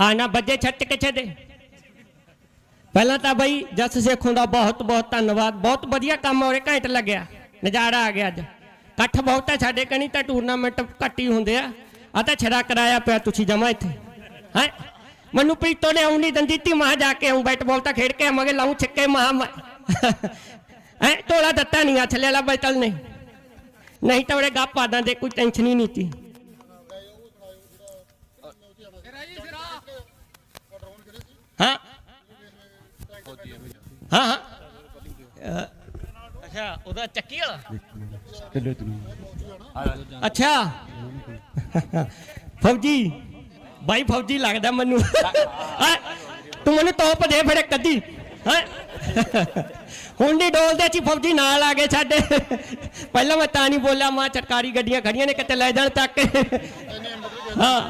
ਆ ਨਾ ਬੱਜੇ ਛੱਟ ਕਿੱਥੇ ਦੇ? ਪਹਿਲਾਂ ਤਾਂ ਬਈ ਜਸ ਸੇਖੋਂ ਦਾ ਬਹੁਤ ਬਹੁਤ ਧੰਨਵਾਦ, ਬਹੁਤ ਵਧੀਆ ਕੰਮ ਹੋਰੇ ਘੰਟ ਲੱਗਿਆ, ਨਜ਼ਾਰਾ ਆ ਗਿਆ ਅੱਜ। ਇਕੱਠ ਬਹੁਤ ਸਾਡੇ ਕਣੀ ਤਾਂ ਟੂਰਨਾਮੈਂਟ ਘੱਟ ਹੀ ਹੁੰਦੇ ਆ। ਆ ਤਾਂ ਛੜਾ ਕਰਾਇਆ ਪਿਆ ਤੁਸੀਂ ਜਮਾ ਇੱਥੇ। ਹੈ? ਮੈਨੂੰ ਪ੍ਰੀਤੋ ਨੇ ਆਉਂ ਨਹੀਂ ਦੰਦੀ ਤੀ ਮਾਂ ਜਾ ਕੇ ਆਉਂ ਬੈਟ ਬਾਲ ਤਾਂ ਖੇਡ ਕੇ ਆਵਾਂਗੇ ਲਾਉਂ ਛੱਕੇ ਮਾਂ ਐ ਟੋਲਾ ਦਿੱਤਾ ਨਹੀਂ ਹੱਥ ਲੈ ਲਾ ਬੈਟਲ ਨੇ। ਨਹੀਂ ਤਾਂ ਉਹਦੇ ਗੱਪ ਆਦਾਂ ਦੇ ਕੋਈ ਟੈਨਸ਼ਨ ਹੀ ਨਹੀਂ ਤੀ ਹਾਂ? ਹਾਂ ਅੱਛਾ ਉਹਦਾ ਚੱਕੀ ਵਾਲਾ? ਅੱਛਾ। ਫੌਜੀ ਬਾਈ ਫੌਜੀ ਲੱਗਦਾ ਮੈਨੂੰ। ਹੈਂ? ਤੂੰ ਮੈਨੂੰ ਤੋਪ ਦੇ ਫਿਰ ਕੱਦੀ ਹੈ? ਹੁਣ ਦੀ ਡੋਲਦੇ ਚ ਹੀ ਫੌਜੀ ਨਾਲ ਆ ਗਏ ਸਾਡੇ। ਪਹਿਲਾਂ ਮੈਂ ਤਾਂ ਨਹੀਂ ਬੋਲਿਆ ਮਾਂ ਚਟਕਾਰੀ ਗੱਡੀਆਂ ਖੜੀਆਂ ਨੇ ਕਿਤੇ ਲੈ ਜਾਣ ਤੱਕ। ਹਾਂ।